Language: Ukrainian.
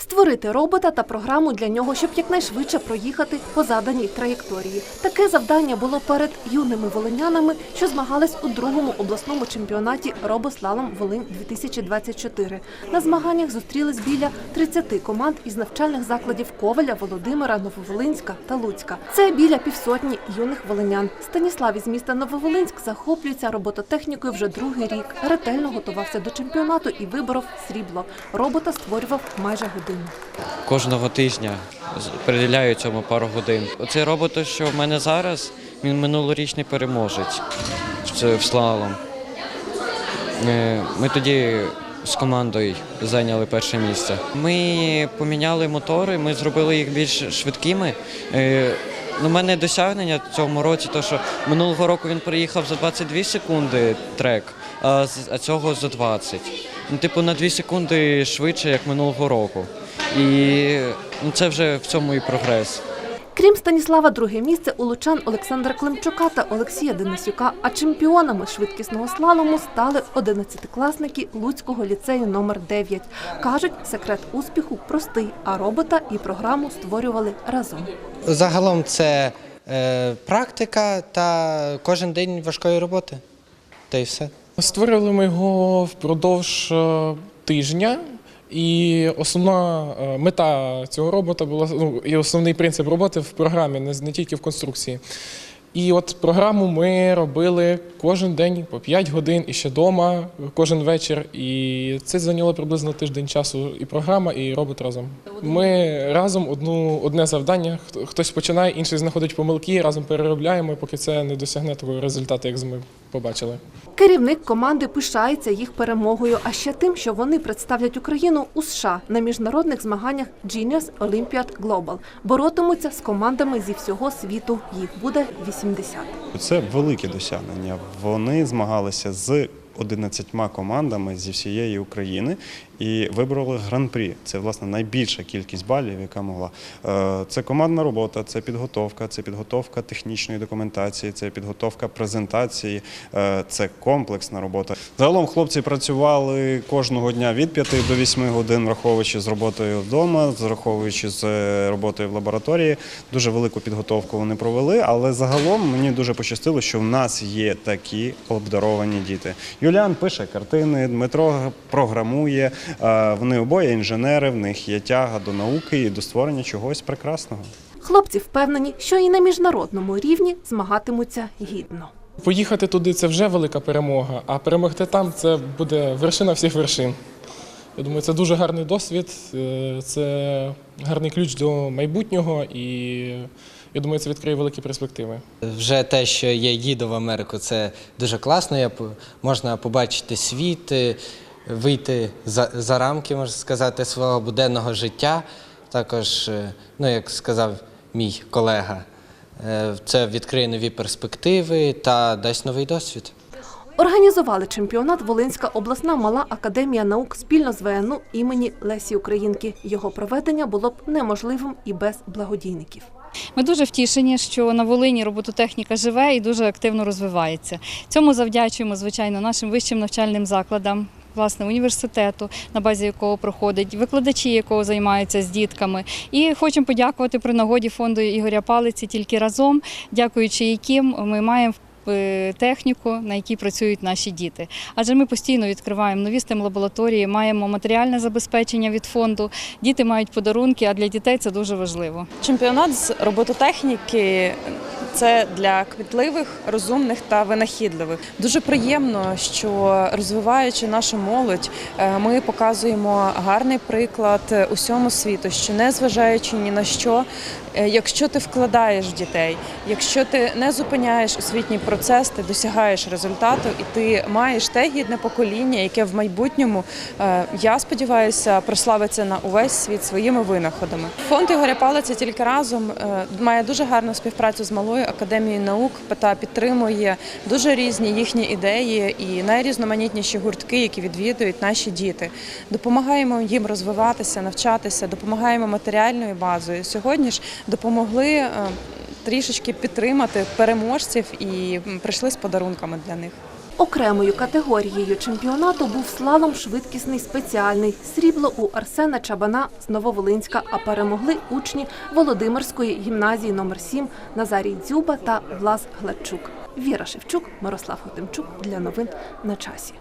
Створити робота та програму для нього, щоб якнайшвидше проїхати по заданій траєкторії. Таке завдання було перед юними волинянами, що змагались у другому обласному чемпіонаті робослалом Волинь 2024 На змаганнях зустрілись біля 30 команд із навчальних закладів Коваля, Володимира, Нововолинська та Луцька. Це біля півсотні юних волинян. Станіслав із міста Нововолинськ захоплюється робототехнікою вже другий рік. Ретельно готувався до чемпіонату і виборов срібло. Робота створював майже годину. Кожного тижня приділяю цьому пару годин. Оцей робот, що в мене зараз, він минулорічний переможець в слалом. Е, Ми тоді з командою зайняли перше місце. Ми поміняли мотори, ми зробили їх більш швидкими. Е, Ну, у мене досягнення в цьому році, то що минулого року він приїхав за 22 секунди трек, а цього за 20. Ну, типу, на 2 секунди швидше, як минулого року. І ну, це вже в цьому і прогрес. Крім Станіслава, друге місце у лучан Олександра Климчука та Олексія Денисюка. А чемпіонами швидкісного слалому стали 11-класники Луцького ліцею номер 9 Кажуть, секрет успіху простий, а робота і програму створювали разом. Загалом це е, практика та кожен день важкої роботи. Та й все. Створювали ми його впродовж е, тижня, і основна е, мета цього робота була ну, і основний принцип роботи в програмі, не, не тільки в конструкції. І от програму ми робили кожен день по 5 годин і ще вдома, кожен вечір. І це зайняло приблизно тиждень часу і програма, і робот разом. Ми разом одну, одне завдання, хто- хтось починає, інший знаходить помилки, разом переробляємо, поки це не досягне такого результату, як з ми побачили. Керівник команди пишається їх перемогою, а ще тим, що вони представлять Україну у США на міжнародних змаганнях Genius Olympiad Global. Боротимуться з командами зі всього світу. Їх буде 80. Це велике досягнення. Вони змагалися з 11 командами зі всієї України і вибороли гран-прі. Це власне найбільша кількість балів, яка могла. Е, Це командна робота, це підготовка, це підготовка технічної документації, це підготовка презентації, е, це комплексна робота. Загалом хлопці працювали кожного дня від 5 до 8 годин, враховуючи з роботою вдома, враховуючи з е, роботою в лабораторії. Дуже велику підготовку вони провели, але загалом мені дуже пощастило, що в нас є такі обдаровані діти. Юліан пише картини, Дмитро програмує. е, Вони обоє інженери, в них є тяга до науки і до створення чогось прекрасного. Хлопці впевнені, що і на міжнародному рівні змагатимуться гідно. Поїхати туди це вже велика перемога, а перемогти там це буде вершина всіх вершин. Я думаю, це дуже гарний досвід, е, це гарний ключ до майбутнього, і я думаю, це відкриє великі перспективи. Вже те, що я їду в Америку, це дуже класно. Я, можна побачити світ, е, вийти за, за рамки, можна сказати, свого буденного життя. Також, е, ну, як сказав мій колега, е, це відкриє нові перспективи та дасть новий досвід. Організували чемпіонат Волинська обласна мала академія наук спільно з ВНУ імені Лесі Українки. Його проведення було б неможливим і без благодійників. Ми дуже втішені, що на Волині робототехніка живе і дуже активно розвивається. Цьому завдячуємо, звичайно, нашим вищим навчальним закладам. Власне, університету, на базі якого проходить, викладачі, якого займаються з дітками. І хочемо подякувати при нагоді фонду Ігоря Палиці тільки разом, дякуючи яким ми маємо техніку, на якій працюють наші діти. Адже ми постійно відкриваємо нові stem лабораторії, маємо матеріальне забезпечення від фонду. Діти мають подарунки, а для дітей це дуже важливо. Чемпіонат з робототехніки це для кмітливих, розумних та винахідливих. Дуже приємно, що розвиваючи нашу молодь, е, ми показуємо гарний приклад усьому світу, що не зважаючи ні на що, е, якщо ти вкладаєш дітей, якщо ти не зупиняєш освітній процес, ти досягаєш результату і ти маєш те гідне покоління, яке в майбутньому, е, я сподіваюся, прославиться на увесь світ своїми винаходами. Фонд Ігоря Палиця тільки разом має дуже гарну співпрацю з малою академією наук та підтримує дуже різні їхні ідеї і найрізноманітніші гуртки, які відвідують наші діти. Допомагаємо їм розвиватися, навчатися, допомагаємо матеріальною базою. Сьогодні ж допомогли. е, Трішечки підтримати переможців і прийшли з подарунками для них. Окремою категорією чемпіонату був слалом швидкісний спеціальний. Срібло у Арсена Чабана з Нововолинська, а перемогли учні Володимирської гімназії номер 7 Назарій Дзюба та Влас Гладчук. Віра Шевчук, Мирослав Хотимчук для новин на часі.